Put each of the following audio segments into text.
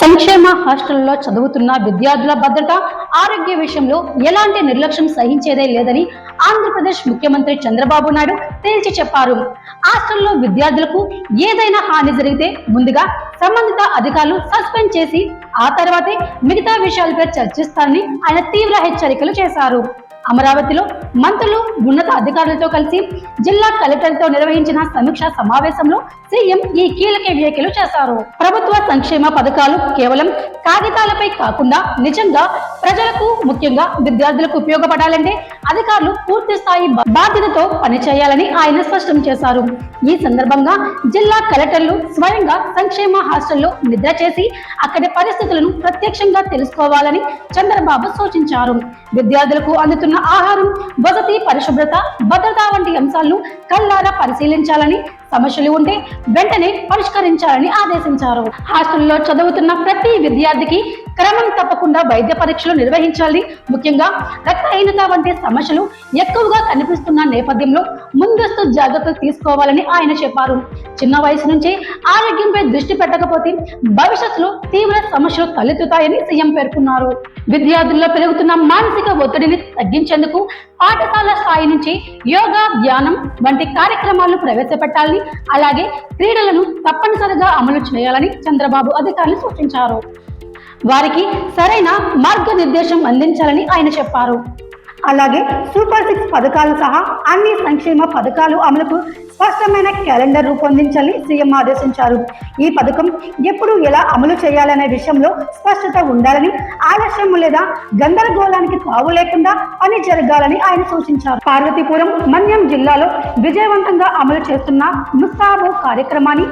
సంక్షేమ హాస్టల్లో చదువుతున్న విద్యార్థుల భద్రత ఆరోగ్య విషయంలో ఎలాంటి నిర్లక్ష్యం సహించేదే లేదని ఆంధ్రప్రదేశ్ ముఖ్యమంత్రి చంద్రబాబు నాయుడు తేల్చి చెప్పారు. హాస్టల్లో విద్యార్థులకు ఏదైనా హాని జరిగితే ముందుగా సంబంధిత అధికారులు సస్పెండ్ చేసి ఆ తర్వాతే మిగతా విషయాలపై చర్చిస్తారని ఆయన తీవ్ర హెచ్చరికలు చేశారు. అమరావతిలో మంత్రులు ఉన్నత అధికారులతో కలిసి జిల్లా కలెక్టర్తో నిర్వహించిన సమీక్ష సమావేశంలో సీఎం ఈ కీలక వ్యాఖ్యలు చేశారు. ప్రభుత్వ సంక్షేమ పథకాలు కేవలం కాగితాలపై కాకుండా నిజంగా ప్రజలకు ముఖ్యంగా విద్యార్థులకు ఉపయోగపడాలంటే అధికారులు పూర్తి స్థాయి బాధ్యతతో పనిచేయాలని ఆయన స్పష్టం చేశారు. ఈ సందర్భంగా జిల్లా కలెక్టర్లు స్వయంగా సంక్షేమ హాస్టల్లో నిద్ర చేసి అక్కడి పరిస్థితులను ప్రత్యక్షంగా తెలుసుకోవాలని చంద్రబాబు సూచించారు. విద్యార్థులకు అందుతున్న ఆహారం వసతి పరిశుభ్రత భద్రత వంటి అంశాలను కల్లారా పరిశీలించాలని సమస్యలు ఉంటే వెంటనే పరిష్కరించాలని ఆదేశించారు. హాస్టల్లో చదువుతున్న ప్రతి విద్యార్థికి క్రమం తప్పకుండా వైద్య పరీక్షలు నిర్వహించాలి. ముఖ్యంగా రక్తహీనత వంటి సమస్యలు ఎక్కువగా కనిపిస్తున్న నేపథ్యంలో ముందస్తు జాగ్రత్తలు తీసుకోవాలని ఆయన చెప్పారు. చిన్న వయసు నుంచి ఆరోగ్యంపై దృష్టి పెట్టకపోతే భవిష్యత్తులో తీవ్ర సమస్యలు తలెత్తుతాయని సీఎం పేర్కొన్నారు. విద్యార్థుల్లో పెరుగుతున్న మానసిక ఒత్తిడిని తగ్గించేందుకు పాఠశాల స్థాయి నుంచి యోగా ధ్యానం వంటి కార్యక్రమాలను ప్రవేశపెట్టాలని అలాగే క్రీడలను తప్పనిసరిగా అమలు చేయాలని చంద్రబాబు అధికారులు సూచించారు. వారికి సరైన మార్గనిర్దేశం అందించాలని ఆయన చెప్పారు. అలాగే సూపర్ సిక్స్ పథకాలు సహా అన్ని సంక్షేమ పథకాలు అమలుకు స్పష్టమైన క్యాలెండర్ రూపొందించాలని సీఎం ఆదేశించారు. ఈ పథకం ఎప్పుడు ఎలా అమలు చేయాలనే విషయంలో స్పష్టత ఉండాలని ఆలస్యం లేదా గందరగోళానికి తావు లేకుండా పని జరగాలని ఆయన సూచించారు. పార్వతీపురం మన్యం జిల్లాలో విజయవంతంగా అమలు చేస్తున్న ముస్తాబు కార్యక్రమాన్ని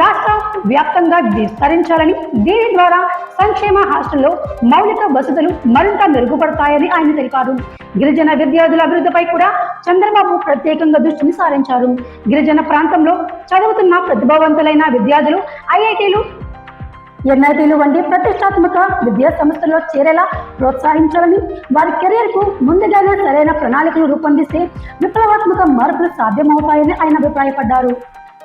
రాష్ట్ర వ్యాప్తంగా విస్తరించాలని దీని ద్వారా సంక్షేమ హాస్టల్లో మౌలిక వసతులు మరింత మెరుగుపడతాయని ఆయన తెలిపారు. గిరిజన విద్యార్థుల అభివృద్ధిపై కూడా చంద్రబాబు ప్రత్యేకంగా దృష్టిని సారించారు. గిరిజన ప్రాంతంలో చదువుతున్న ప్రతిభావంతులైన విద్యార్థులు ఐఐటీలు ఎన్ఐటీలు వంటి ప్రతిష్టాత్మక విద్యా సంస్థల్లో చేరేలా ప్రోత్సహించాలని వారి కెరీర్కు ముందుగానే సరైన ప్రణాళికలు రూపొందిస్తే విప్లవాత్మక మార్పులు సాధ్యమవుతాయని ఆయన అభిప్రాయపడ్డారు.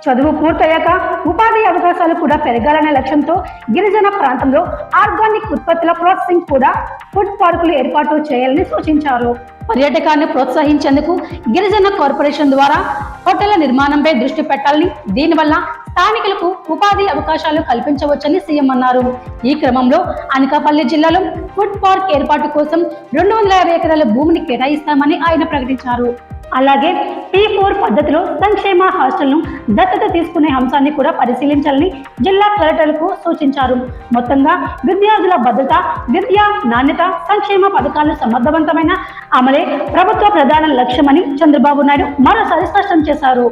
చదువు పూర్తయ్యాక ఉపాధి అవకాశాలు కూడా పెరగాలనే లక్ష్యంతో గిరిజన ప్రాంతంలో ఆర్గానిక్ ఉత్పత్తుల ప్రాసెసింగ్ కూడా ఫుడ్ పార్కులు ఏర్పాటు చేయాలని సూచించారు. పర్యాటకాన్ని ప్రోత్సహించేందుకు గిరిజన కార్పొరేషన్ ద్వారా హోటళ్ళ నిర్మాణంపై దృష్టి పెట్టాలని దీనివల్ల స్థానికులకు ఉపాధి అవకాశాలు కల్పించవచ్చని సీఎం అన్నారు. ఈ క్రమంలో అనకాపల్లి జిల్లాలో ఫుడ్ పార్క్ ఏర్పాటు కోసం రెండు వందల యాభై ఎకరాల భూమిని కేటాయిస్తామని ఆయన ప్రకటించారు. అలాగే పీ ఫోర్ పద్ధతిలో సంక్షేమ హాస్టల్ను దత్తత తీసుకునే అంశాన్ని కూడా పరిశీలించాలని జిల్లా కలెక్టర్లకు సూచించారు. మొత్తంగా విద్యార్థుల భద్రత విద్య నాణ్యత సంక్షేమ పథకాలు సమర్థవంతమైన అమలే ప్రభుత్వ ప్రధాన లక్ష్యమని చంద్రబాబు నాయుడు మరోసారి స్పష్టం చేశారు.